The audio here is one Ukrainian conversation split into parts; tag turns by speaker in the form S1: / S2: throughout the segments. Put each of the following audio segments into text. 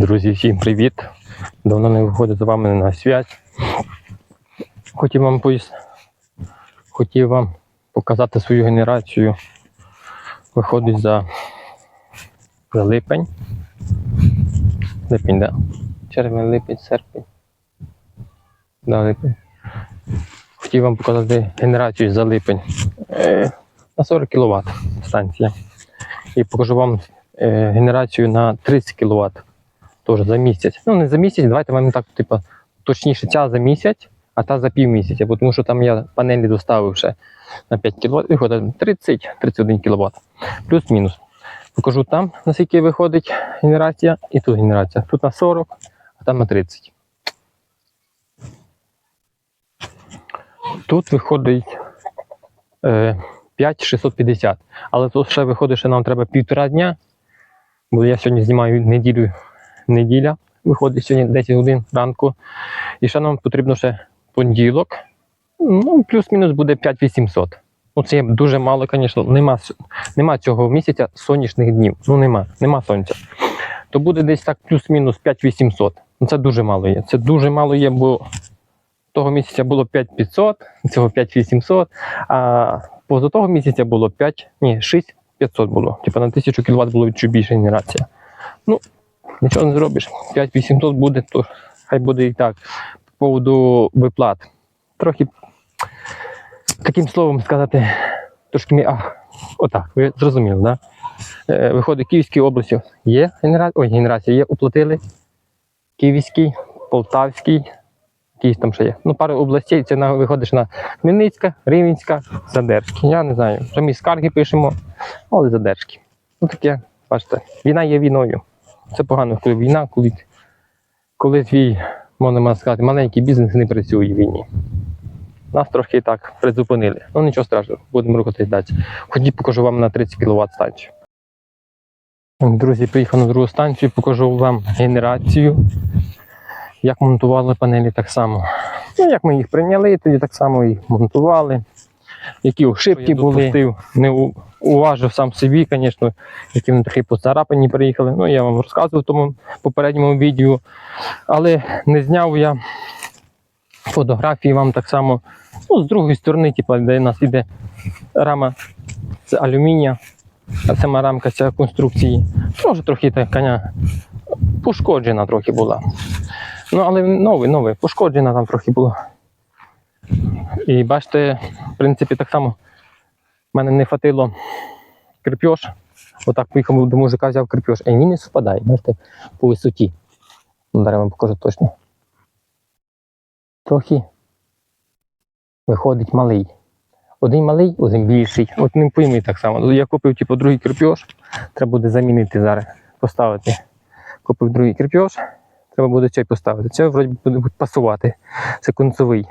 S1: Друзі, всім привіт! Давно не виходить з вами на связь. Хотів вам пояс... Хотів вам показати свою генерацію. Виходить за, за липень. Липень, да. Червень, липень, серпень. Да, липень. Хотів вам показати генерацію за липень. Е, на 40 кВт станція. І покажу вам е, генерацію на 30 кВт. Теж за місяць. Ну, не за місяць, давайте вам так, типу, точніше, ця за місяць, а та за пів місяця, бо тому що там я панелі доставив ще на 5 кВт, виходить 30-31 кВт. Плюс-мінус. Покажу там, наскільки виходить генерація, і тут генерація. Тут на 40, а там на 30. Тут виходить е, 5650. Але тут ще виходить, що нам треба півтора дня. Бо я сьогодні знімаю неділю неділя, виходить сьогодні 10 годин ранку. І ще нам потрібно ще понеділок. Ну, плюс-мінус буде 5800. Ну, це дуже мало, звісно. Нема, нема цього місяця сонячних днів. Ну, нема, нема сонця. То буде десь так плюс-мінус 5800. Ну, це дуже мало є. Це дуже мало є, бо того місяця було 5500, цього 5800, а поза того місяця було 5, ні, 6500 було. Типа на 1000 кВт було більше генерація. Ну, Нічого не зробиш. 5800 буде, то хай буде і так. По поводу виплат. Трохи таким словом сказати, трошки мі... а, отак, ви зрозуміли, да? Е, Виходить, Київській області є генерація, ой, генерація є, уплатили. Київський, Полтавський, якийсь там ще є. Ну, пару областей, це на, виходиш на Хмельницька, Рівненська, Задерська. Я не знаю. Ми скарги пишемо, але Задерські. Ну таке, бачите, війна є війною. Це погано, коли війна, коли, коли твій, можна сказати, маленький бізнес не працює в війні. Нас трохи так призупинили. Ну нічого страшного, будемо рухатись далі. Ходіть, покажу вам на 30 кВт станцію. Друзі, приїхав на другу станцію, покажу вам генерацію. Як монтували панелі так само. Ну, як ми їх прийняли, тоді так само їх монтували. Які ошибки були, не уважив сам собі, звісно, які вони трохи поцарапані приїхали. Ну, я вам розказував в тому попередньому відео. Але не зняв я фотографії вам так само. Ну, з другої сторони, типу, де у нас іде рама з алюмінія, а сама рамка ця конструкції. Може, трохи така пошкоджена трохи була. Ну, але новий, новий, пошкоджена там трохи була. І бачите, в принципі, так само в мене не хватило крепеж. Отак поїхав до мужика, взяв крепеж. А він не спадає, бачите, по висоті. Ну, Зараз вам покажу точно. Трохи виходить малий. Один малий, один більший. От не пойми так само. Я купив типу, другий крепеж, треба буде замінити зараз, поставити. Купив другий крепеж, треба буде цей поставити. Це вроді буде пасувати. Це концовий.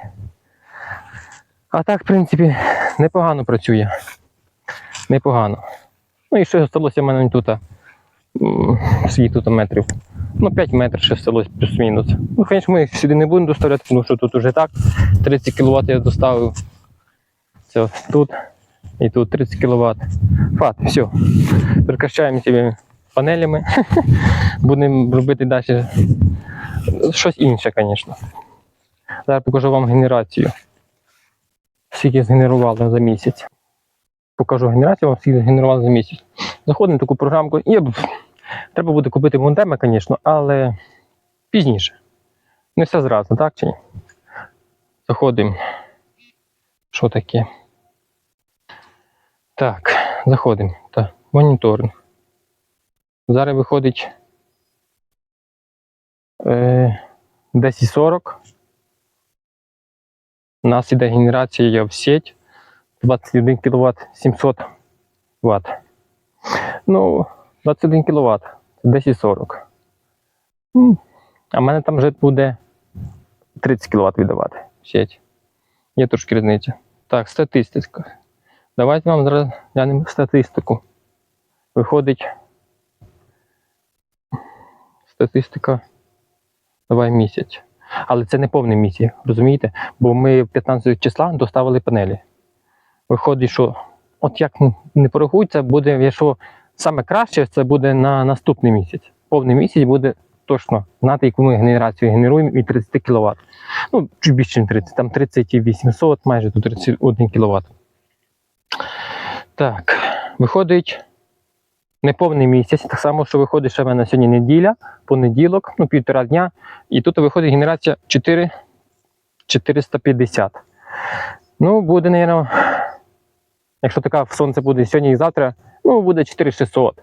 S1: А так, в принципі, непогано працює. Непогано. Ну і ще залишилося в мене тут. Скільки тут метрів? Ну, 5 метрів ще залишилось плюс-мінус. Ну, звісно, ми їх сюди не будемо доставляти, тому що тут уже так. 30 кВт я доставив. Це тут і тут 30 кВт. Фат, все. Прекращаємо цими панелями. Будемо робити далі щось інше, звісно. Зараз покажу вам генерацію. Скільки згенерували за місяць. Покажу генерацію, скільки згенерували за місяць. Заходимо в таку програмку. Б- треба буде купити монтеми, звісно, але пізніше. Не все зразу, так чи ні? Заходимо. Що таке? Так, заходимо. Так, моніторинг. Зараз виходить е, 10.40. У нас іде генерація в сеть 21 кВт 700 Вт. Ну, 21 кВт, 1040. М, А в мене там вже буде 30 кВт віддавати в сеть. Є трошки різниця. Так, статистика. Давайте вам зараз глянемо статистику. Виходить. Статистика. Давай місяць. Але це не повний місяць, розумієте? Бо ми 15 числа доставили панелі. Виходить, що от як не порахується, буде, якщо саме краще, це буде на наступний місяць. Повний місяць буде точно знати, яку ми генерацію генеруємо від 30 кВт. Ну, чуть більше, ніж 30, там 3800, майже до 31 кВт. Так, виходить неповний місяць, так само, що виходить ще в мене сьогодні неділя, понеділок, ну півтора дня. І тут виходить генерація 4, 450. Ну, буде, мабуть, якщо така сонце буде сьогодні і завтра, ну буде 4600.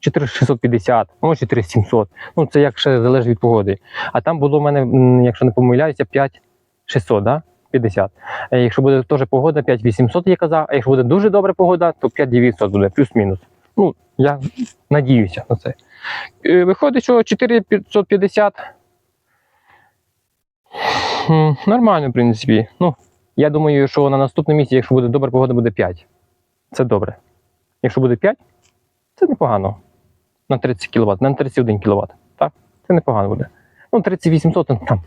S1: 4650, може 4700. Ну, це як ще залежить від погоди. А там було в мене, якщо не помиляюся, 5600, да? 50. Е, Якщо буде теж погода, 5800 я казав, а якщо буде дуже добра погода, то 5900 буде, плюс-мінус. Ну, я надіюся на це. Е, Виходить, що 4550. Нормально, в принципі. Ну, я думаю, що на наступному місці, якщо буде добра погода, буде 5. Це добре. Якщо буде 5, це непогано. На 30 кВт, на 31 кВт. Так, це непогано буде. Ну, 3800, то там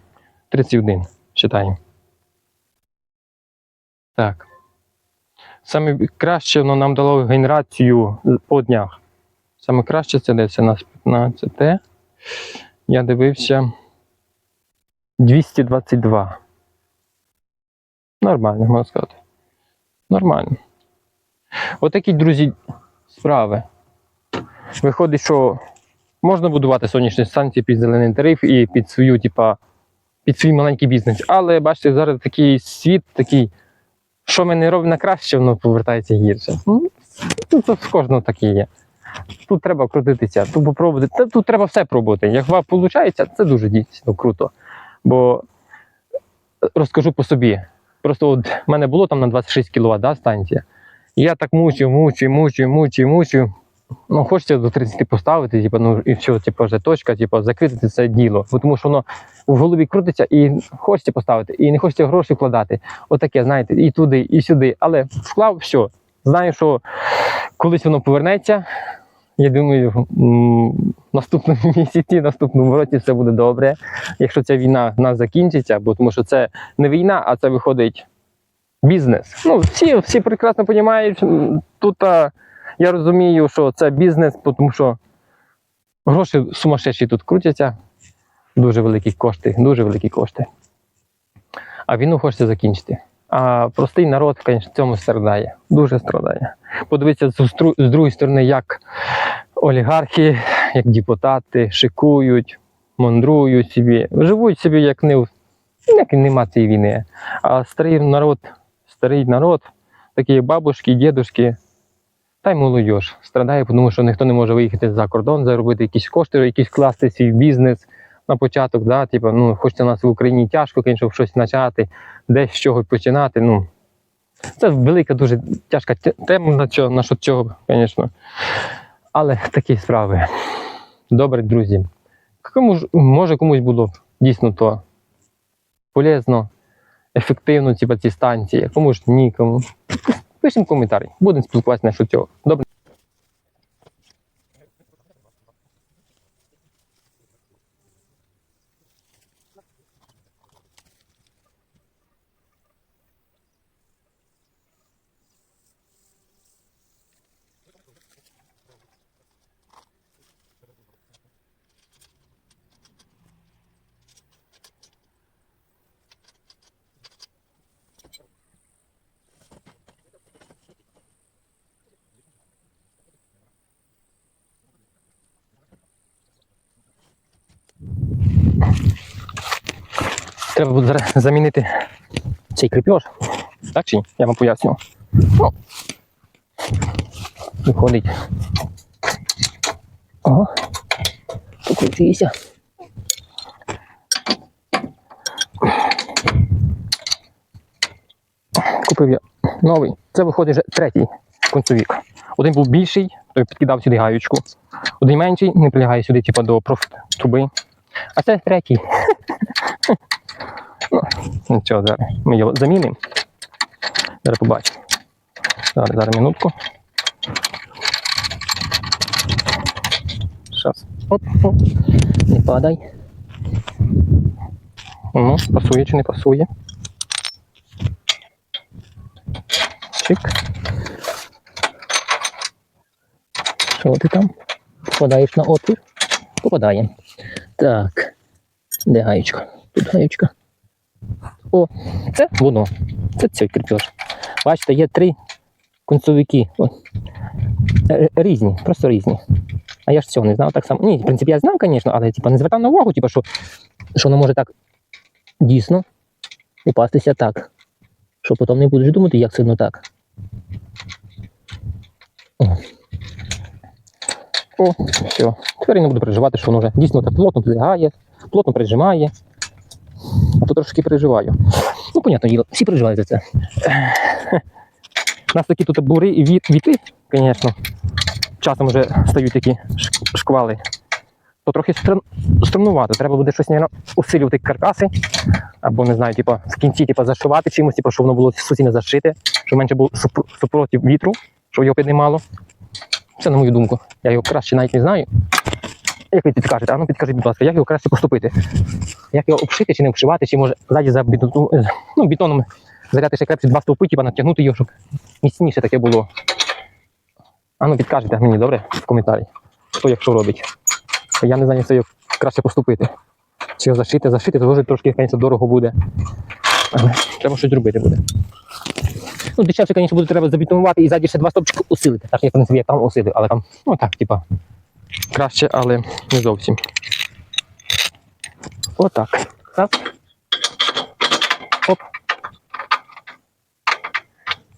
S1: 31, вважаємо. Так. Саме краще воно нам дало генерацію по днях. Саме краще це десь у нас 15. Я дивився 222. Нормально, можна сказати. Нормально. Отакі, друзі, справи. Виходить, що можна будувати сонячні станції під зелений тариф і під свою, типа, під свій маленький бізнес. Але бачите, зараз такий світ, такий, що ми не робимо на краще, воно повертається гірше. Ну, Тут, в кожного таке є. Тут треба крутитися, тут попробувати. Та тут треба все пробувати. Як вам виходить, це дуже дійсно круто. Бо розкажу по собі. Просто от в мене було там на 26 кВт да, станція. Я так мучив, мучив, мучив, мучив, мучив. Ну, хочеться до 30 поставити, типу, ну і все, типу, вже точка, типу, закрити це діло. Бо Тому що воно в голові крутиться і хочеться поставити, і не хочеться гроші вкладати. Отаке, знаєте, і туди, і сюди. Але вклав все. Знаю, що колись воно повернеться. Я думаю, в наступному місяці, наступному році все буде добре. Якщо ця війна в нас закінчиться, бо тому що це не війна, а це виходить бізнес. Ну, всі, всі прекрасно розуміють. Тут а, я розумію, що це бізнес, тому що гроші сумасшедші тут крутяться. Дуже великі кошти, дуже великі кошти. А війну хочеться закінчити. А простий народ, звісно, цьому страдає. Дуже страдає. Подивіться з, другої сторони, як олігархи, як депутати шикують, мандрують собі, живуть собі, як не як нема цієї війни. А старий народ, старий народ, такі бабушки, дідушки, та й молодь страдає, тому що ніхто не може виїхати за кордон, заробити якісь кошти, якісь класти свій бізнес на початок. Да? Типу, ну, хочеться нас в Україні тяжко, щоб щось почати, десь з чогось починати. Ну, це велика, дуже тяжка тема на цього, на що цього, звісно. Але такі справи. Добре, друзі. Кому ж, може комусь було дійсно то полезно, ефективно, типу, ці станції, кому ж нікому. Пишемо коментарі, будемо спілкуватися на що цього. Добре. Треба буде зараз замінити цей кріпеж. Так чи ні? Я вам поясню. Ну, виходить. Ага. Покрутися. Купив я новий. Це виходить вже третій концовік. Один був більший, той підкидав сюди гаючку. Один менший, не прилягає сюди, типу, до проф труби. А це третій. Нічого, зараз ми його замінимо. Зараз побачимо. Зараз, зараз минутку. Щас. Оп, оп. Не падай. Ну, пасує чи не пасує. Чик. Що ти там? Попадаєш на отвір? Попадає. Так. Де гаєчка? Тут гаєчка. О, це воно. Це цей кріпеж. Бачите, є три концовики. О. Е, Різні, просто різні. А я ж цього не знав так само. Ні, в принципі, я знав, звісно, але типу, не звертав на увагу, типу, що, що воно може так дійсно упастися так. Що потім не будеш думати, як це воно так. О. О, все. Тепер я не буду переживати, що воно вже дійсно так плотно прилягає, плотно прижимає. А то трошки переживаю. Ну, понятно, всі переживають за це. У нас такі тут бури і віт- віти, звісно. Часом вже стають такі шквали. То трохи стрим, стрімнувато. Треба буде щось, мабуть, усилювати каркаси. Або не знаю, типу, в кінці типу, зашивати чимось, типу, щоб воно було суцільно зашите, щоб менше був супротив вітру, щоб його піднімало. Це на мою думку. Я його краще навіть не знаю. Як ви підкажете? А ну підкажіть, будь ласка, як його краще поступити? Як його обшити чи не обшивати, чи може ззаді за бетону, ну, бетоном заряти ще крепше два стовпи, типа натягнути його, щоб міцніше таке було. А ну підкажете мені, добре, в коментарі, хто як що робить. Я не знаю, як краще поступити. Чи його зашити, зашити, то вже трошки, звісно, дорого буде. Треба щось зробити буде. Ну, дешевше, звісно, буде треба забетонувати і ззаді ще два стопчики усилити. Так, вони собі як там усилив, але там, ну так, типа, краще, але не зовсім. Отак. Так. Оп.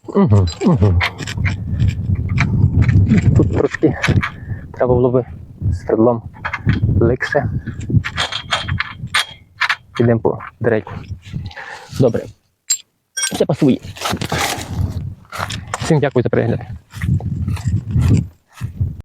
S1: Угу, угу. Тут трошки треба було би свердлом легше. Підемо по дереву. Добре. Все пасує. Всім дякую за перегляд.